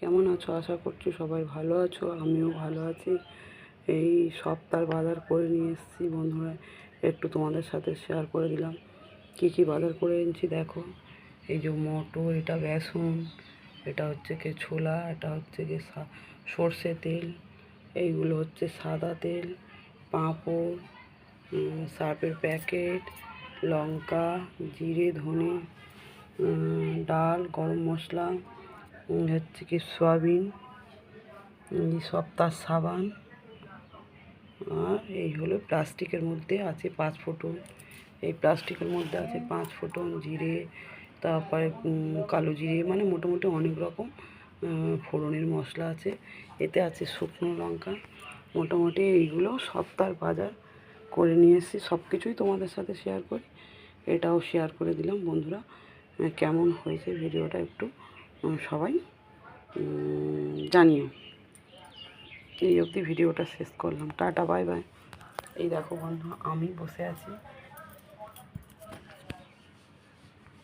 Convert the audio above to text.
কেমন আছো? আশা করছি সবাই ভালো আছো আমিও ভালো আছি। এই সপ্তাহ বাজার করে নিয়ে এসেছি বন্ধুরা একটু তোমাদের সাথে শেয়ার করে দিলাম। কী কী বাজার করে এনেছি দেখো। এই যে মটর এটা বেসন এটা হচ্ছে কি ছোলা এটা হচ্ছে কি সর্ষে তেল এইগুলো হচ্ছে সাদা তেল পাঁপড় উম, সার্ফের প্যাকেট লঙ্কা জিরে ধনে ডাল গরম মশলা হচ্ছে কি সয়াবিন সপ্তাহ সাবান, আর এই হলো প্লাস্টিকের মধ্যে আছে পাঁচ ফোঁটন। এই প্লাস্টিকের মধ্যে আছে পাঁচ ফোঁটন জিরে, তারপরে কালো জিরে মানে মোটামুটি অনেক রকম ফোড়নের মশলা আছে। এতে আছে শুকনো লঙ্কা। মোটামুটি এইগুলো সপ্তাহ বাজার করে নিয়ে এসেছি। সব কিছুই তোমাদের সাথে শেয়ার করি। এটাও শেয়ার করে দিলাম। বন্ধুরা কেমন হয়েছে ভিডিওটা একটু সবাই জানিও। এই অবধি ভিডিওটা শেষ করলাম। Tata, bye bye. এই দেখো বন্ধু, আমি বসে আছি।